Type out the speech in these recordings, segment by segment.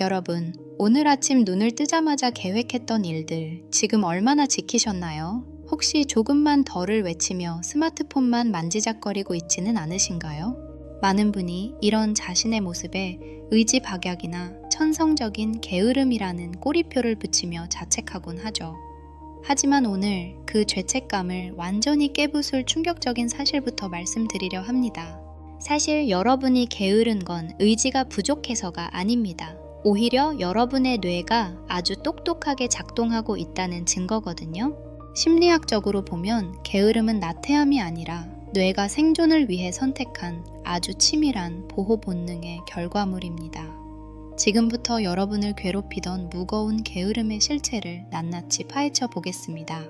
여러분, 오늘 아침 눈을 뜨자마자 계획했던 일들 지금 얼마나 지키셨나요? 혹시 조금만 덜을 외치며 스마트폰만 만지작거리고 있지는 않으신가요? 많은 분이 이런 자신의 모습에 의지 박약이나 천성적인 게으름이라는 꼬리표를 붙이며 자책하곤 하죠. 하지만 오늘 그 죄책감을 완전히 깨부술 충격적인 사실부터 말씀드리려 합니다. 사실 여러분이 게으른 건 의지가 부족해서가 아닙니다. 오히려 여러분의 뇌가 아주 똑똑하게 작동하고 있다는 증거거든요. 심리학적으로 보면 게으름은 나태함이 아니라 뇌가 생존을 위해 선택한 아주 치밀한 보호 본능의 결과물입니다. 지금부터 여러분을 괴롭히던 무거운 게으름의 실체를 낱낱이 파헤쳐 보겠습니다.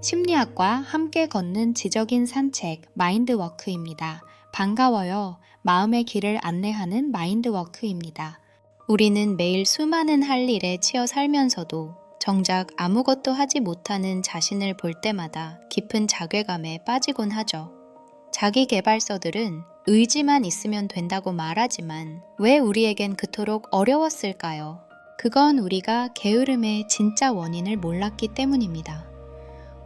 심리학과 함께 걷는 지적인 산책 마인드워크입니다. 반가워요. 마음의 길을 안내하는 마인드워크입니다. 우리는 매일 수많은 할 일에 치여 살면서도 정작 아무것도 하지 못하는 자신을 볼 때마다 깊은 자괴감에 빠지곤 하죠. 자기 개발서들은 의지만 있으면 된다고 말하지만 왜 우리에겐 그토록 어려웠을까요? 그건 우리가 게으름의 진짜 원인을 몰랐기 때문입니다.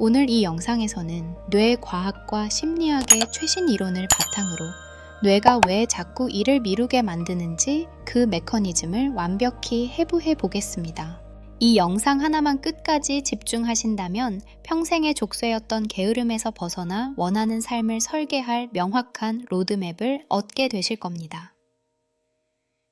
오늘 이 영상에서는 뇌 과학과 심리학의 최신 이론을 바탕으로 뇌가 왜 자꾸 일을 미루게 만드는지 그 메커니즘을 완벽히 해부해 보겠습니다. 이 영상 하나만 끝까지 집중하신다면 평생의 족쇄였던 게으름에서 벗어나 원하는 삶을 설계할 명확한 로드맵을 얻게 되실 겁니다.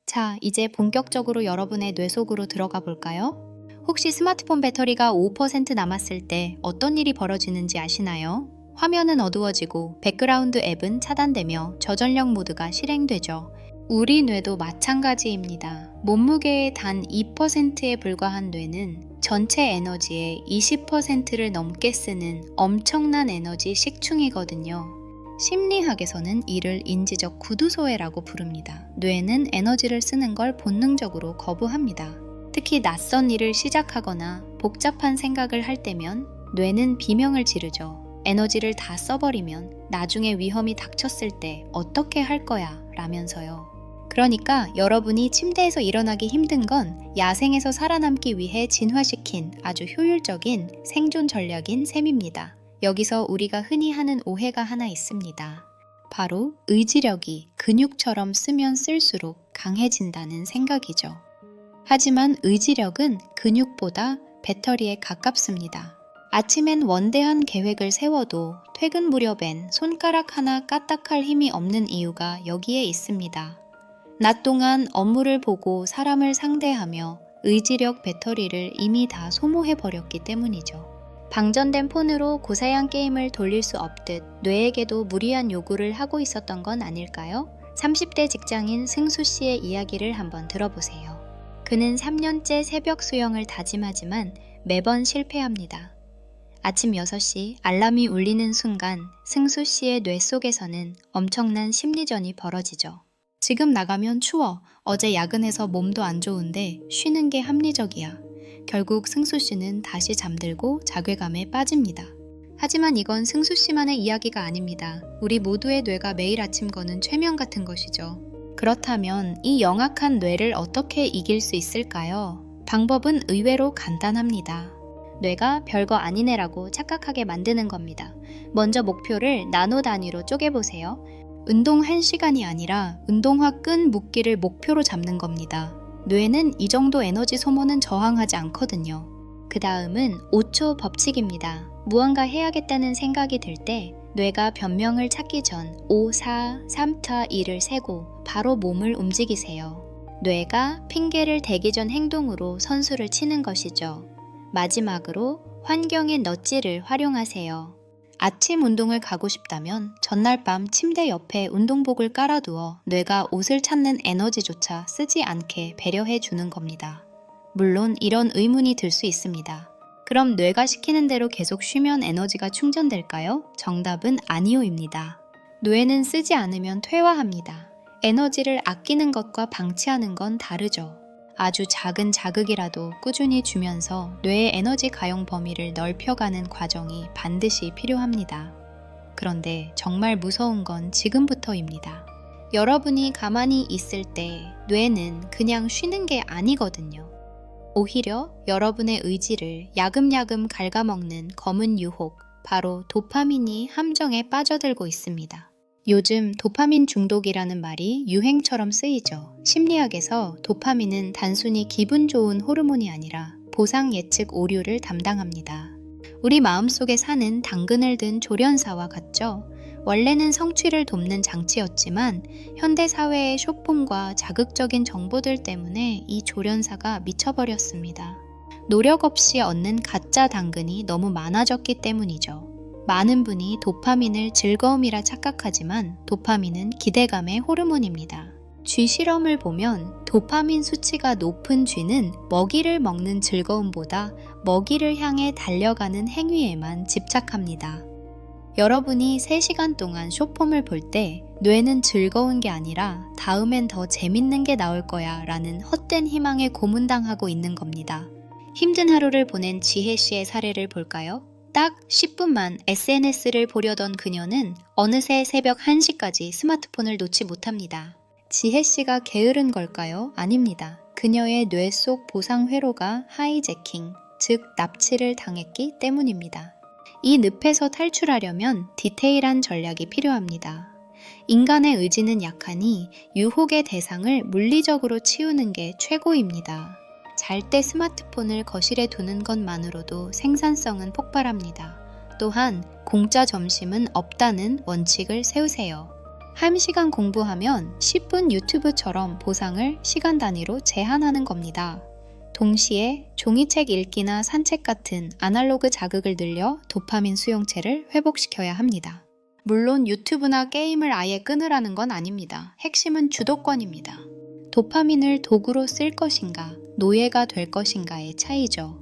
자, 이제 본격적으로 여러분의 뇌 속으로 들어가 볼까요? 혹시 스마트폰 배터리가 5% 남았을 때 어떤 일이 벌어지는지 아시나요? 화면은 어두워지고 백그라운드 앱은 차단되며 저전력 모드가 실행되죠. 우리 뇌도 마찬가지입니다. 몸무게의 단 2%에 불과한 뇌는 전체 에너지의 20%를 넘게 쓰는 엄청난 에너지 식충이거든요. 심리학에서는 이를 인지적 구두소외라고 부릅니다. 뇌는 에너지를 쓰는 걸 본능적으로 거부합니다. 특히 낯선 일을 시작하거나 복잡한 생각을 할 때면 뇌는 비명을 지르죠. 에너지를 다 써버리면 나중에 위험이 닥쳤을 때 어떻게 할 거야 라면서요. 그러니까 여러분이 침대에서 일어나기 힘든 건 야생에서 살아남기 위해 진화시킨 아주 효율적인 생존 전략인 셈입니다. 여기서 우리가 흔히 하는 오해가 하나 있습니다. 바로 의지력이 근육처럼 쓰면 쓸수록 강해진다는 생각이죠. 하지만 의지력은 근육보다 배터리에 가깝습니다. 아침엔 원대한 계획을 세워도 퇴근 무렵엔 손가락 하나 까딱할 힘이 없는 이유가 여기에 있습니다. 낮 동안 업무를 보고 사람을 상대하며 의지력 배터리를 이미 다 소모해 버렸기 때문이죠. 방전된 폰으로 고사양 게임을 돌릴 수 없듯 뇌에게도 무리한 요구를 하고 있었던 건 아닐까요? 30대 직장인 승수 씨의 이야기를 한번 들어보세요. 그는 3년째 새벽 수영을 다짐하지만 매번 실패합니다. 아침 6시 알람이 울리는 순간 승수 씨의 뇌 속에서는 엄청난 심리전이 벌어지죠. 지금 나가면 추워. 어제 야근해서 몸도 안 좋은데 쉬는 게 합리적이야. 결국 승수 씨는 다시 잠들고 자괴감에 빠집니다. 하지만 이건 승수 씨만의 이야기가 아닙니다. 우리 모두의 뇌가 매일 아침 거는 최면 같은 것이죠. 그렇다면 이 영악한 뇌를 어떻게 이길 수 있을까요? 방법은 의외로 간단합니다. 뇌가 별거 아니네라고 착각하게 만드는 겁니다. 먼저 목표를 나노 단위로 쪼개보세요. 운동 1시간이 아니라 운동화 끈 묶기를 목표로 잡는 겁니다. 뇌는 이 정도 에너지 소모는 저항하지 않거든요. 그 다음은 5초 법칙입니다. 무언가 해야겠다는 생각이 들 때 뇌가 변명을 찾기 전 5, 4, 3, 2, 1을 세고 바로 몸을 움직이세요. 뇌가 핑계를 대기 전 행동으로 선수를 치는 것이죠. 마지막으로 환경의 넛지를 활용하세요. 아침 운동을 가고 싶다면 전날 밤 침대 옆에 운동복을 깔아두어 뇌가 옷을 찾는 에너지조차 쓰지 않게 배려해 주는 겁니다. 물론 이런 의문이 들 수 있습니다. 그럼 뇌가 시키는 대로 계속 쉬면 에너지가 충전될까요? 정답은 아니오입니다. 뇌는 쓰지 않으면 퇴화합니다. 에너지를 아끼는 것과 방치하는 건 다르죠. 아주 작은 자극이라도 꾸준히 주면서 뇌의 에너지 가용 범위를 넓혀가는 과정이 반드시 필요합니다. 그런데 정말 무서운 건 지금부터입니다. 여러분이 가만히 있을 때 뇌는 그냥 쉬는 게 아니거든요. 오히려 여러분의 의지를 야금야금 갉아먹는 검은 유혹, 바로 도파민이 함정에 빠져들고 있습니다. 요즘 도파민 중독이라는 말이 유행처럼 쓰이죠. 심리학에서 도파민은 단순히 기분 좋은 호르몬이 아니라 보상 예측 오류를 담당합니다. 우리 마음속에 사는 당근을 든 조련사와 같죠. 원래는 성취를 돕는 장치였지만 현대 사회의 쇼폼과 자극적인 정보들 때문에 이 조련사가 미쳐버렸습니다. 노력 없이 얻는 가짜 당근이 너무 많아졌기 때문이죠. 많은 분이 도파민을 즐거움이라 착각하지만 도파민은 기대감의 호르몬입니다. 쥐 실험을 보면 도파민 수치가 높은 쥐는 먹이를 먹는 즐거움보다 먹이를 향해 달려가는 행위에만 집착합니다. 여러분이 3시간 동안 쇼폼을 볼 때 뇌는 즐거운 게 아니라 다음엔 더 재밌는 게 나올 거야 라는 헛된 희망에 고문당하고 있는 겁니다. 힘든 하루를 보낸 지혜 씨의 사례를 볼까요? 딱 10분만 SNS를 보려던 그녀는 어느새 새벽 1시까지 스마트폰을 놓지 못합니다. 지혜 씨가 게으른 걸까요? 아닙니다. 그녀의 뇌 속 보상 회로가 하이제킹, 즉 납치를 당했기 때문입니다. 이 늪에서 탈출하려면 디테일한 전략이 필요합니다. 인간의 의지는 약하니 유혹의 대상을 물리적으로 치우는 게 최고입니다. 잘 때 스마트폰을 거실에 두는 것만으로도 생산성은 폭발합니다. 또한 공짜 점심은 없다는 원칙을 세우세요. 1시간 공부하면 10분 유튜브처럼 보상을 시간 단위로 제한하는 겁니다. 동시에 종이책 읽기나 산책 같은 아날로그 자극을 늘려 도파민 수용체를 회복시켜야 합니다. 물론 유튜브나 게임을 아예 끊으라는 건 아닙니다. 핵심은 주도권입니다. 도파민을 도구로 쓸 것인가, 노예가 될 것인가의 차이죠.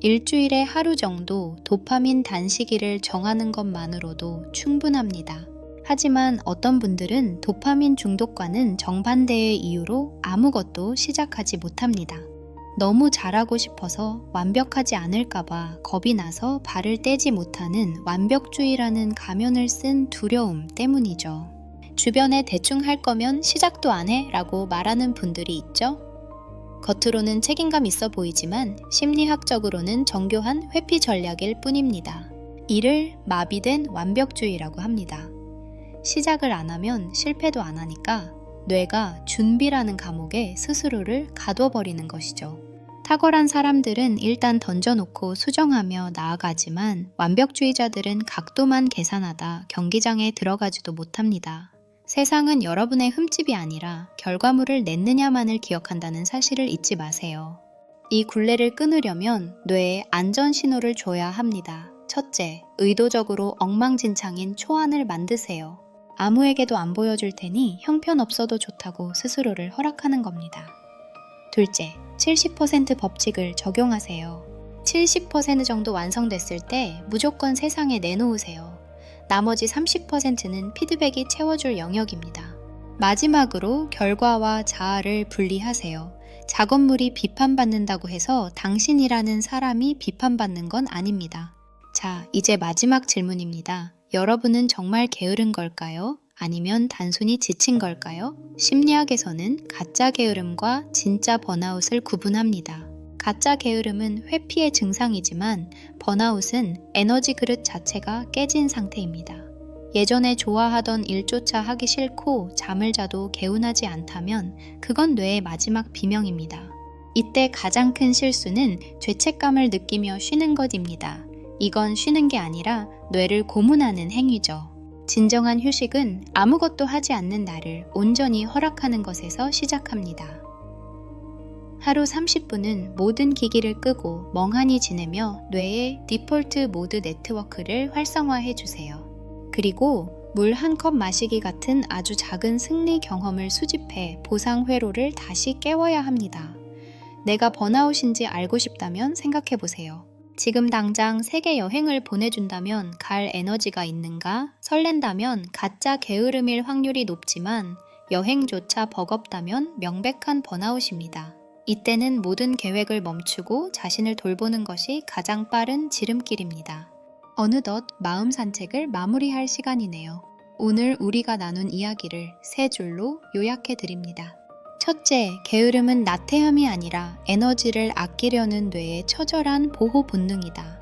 일주일에 하루 정도 도파민 단식일을 정하는 것만으로도 충분합니다. 하지만 어떤 분들은 도파민 중독과는 정반대의 이유로 아무것도 시작하지 못합니다. 너무 잘하고 싶어서 완벽하지 않을까봐 겁이 나서 발을 떼지 못하는 완벽주의라는 가면을 쓴 두려움 때문이죠. 주변에 대충 할 거면 시작도 안 해 라고 말하는 분들이 있죠. 겉으로는 책임감 있어 보이지만 심리학적으로는 정교한 회피 전략일 뿐입니다. 이를 마비된 완벽주의라고 합니다. 시작을 안 하면 실패도 안 하니까 뇌가 준비라는 감옥에 스스로를 가둬버리는 것이죠. 탁월한 사람들은 일단 던져놓고 수정하며 나아가지만 완벽주의자들은 각도만 계산하다 경기장에 들어가지도 못합니다. 세상은 여러분의 흠집이 아니라 결과물을 냈느냐만을 기억한다는 사실을 잊지 마세요. 이 굴레를 끊으려면 뇌에 안전 신호를 줘야 합니다. 첫째, 의도적으로 엉망진창인 초안을 만드세요. 아무에게도 안 보여줄 테니 형편없어도 좋다고 스스로를 허락하는 겁니다. 둘째, 70% 법칙을 적용하세요. 70% 정도 완성됐을 때 무조건 세상에 내놓으세요. 나머지 30%는 피드백이 채워줄 영역입니다. 마지막으로 결과와 자아를 분리하세요. 작업물이 비판받는다고 해서 당신이라는 사람이 비판받는 건 아닙니다. 자, 이제 마지막 질문입니다. 여러분은 정말 게으른 걸까요? 아니면 단순히 지친 걸까요? 심리학에서는 가짜 게으름과 진짜 번아웃을 구분합니다. 가짜 게으름은 회피의 증상이지만 번아웃은 에너지 그릇 자체가 깨진 상태입니다. 예전에 좋아하던 일조차 하기 싫고 잠을 자도 개운하지 않다면 그건 뇌의 마지막 비명입니다. 이때 가장 큰 실수는 죄책감을 느끼며 쉬는 것입니다. 이건 쉬는 게 아니라 뇌를 고문하는 행위죠. 진정한 휴식은 아무것도 하지 않는 나를 온전히 허락하는 것에서 시작합니다. 하루 30분은 모든 기기를 끄고 멍하니 지내며 뇌의 디폴트 모드 네트워크를 활성화해 주세요. 그리고 물 한 컵 마시기 같은 아주 작은 승리 경험을 수집해 보상 회로를 다시 깨워야 합니다. 내가 번아웃인지 알고 싶다면 생각해 보세요. 지금 당장 세계 여행을 보내준다면 갈 에너지가 있는가? 설렌다면 가짜 게으름일 확률이 높지만 여행조차 버겁다면 명백한 번아웃입니다. 이때는 모든 계획을 멈추고 자신을 돌보는 것이 가장 빠른 지름길입니다. 어느덧 마음 산책을 마무리할 시간이네요. 오늘 우리가 나눈 이야기를 세 줄로 요약해 드립니다. 첫째, 게으름은 나태함이 아니라 에너지를 아끼려는 뇌의 처절한 보호 본능이다.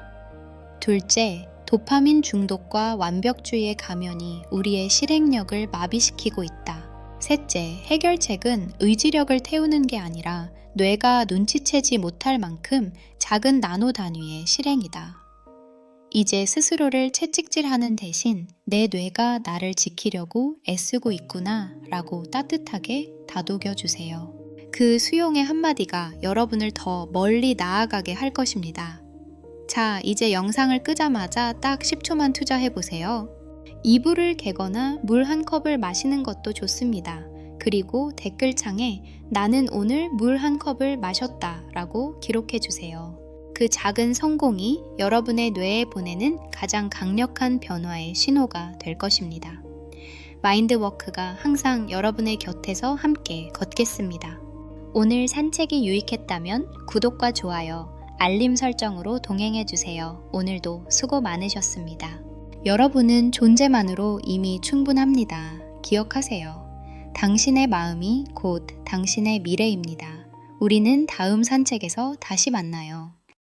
둘째, 도파민 중독과 완벽주의의 가면이 우리의 실행력을 마비시키고 있다. 셋째, 해결책은 의지력을 태우는 게 아니라 뇌가 눈치채지 못할 만큼 작은 나노 단위의 실행이다. 이제 스스로를 채찍질하는 대신 내 뇌가 나를 지키려고 애쓰고 있구나 라고 따뜻하게 다독여 주세요. 그 수용의 한마디가 여러분을 더 멀리 나아가게 할 것입니다. 자, 이제 영상을 끄자마자 딱 10초만 투자해 보세요. 이불을 개거나 물 한 컵을 마시는 것도 좋습니다. 그리고 댓글창에 나는 오늘 물 한 컵을 마셨다 라고 기록해 주세요. 그 작은 성공이 여러분의 뇌에 보내는 가장 강력한 변화의 신호가 될 것입니다. 마인드워크가 항상 여러분의 곁에서 함께 걷겠습니다. 오늘 산책이 유익했다면 구독과 좋아요, 알림 설정으로 동행해 주세요. 오늘도 수고 많으셨습니다. 여러분은 존재만으로 이미 충분합니다. 기억하세요. 당신의 마음이 곧 당신의 미래입니다. 우리는 다음 산책에서 다시 만나요.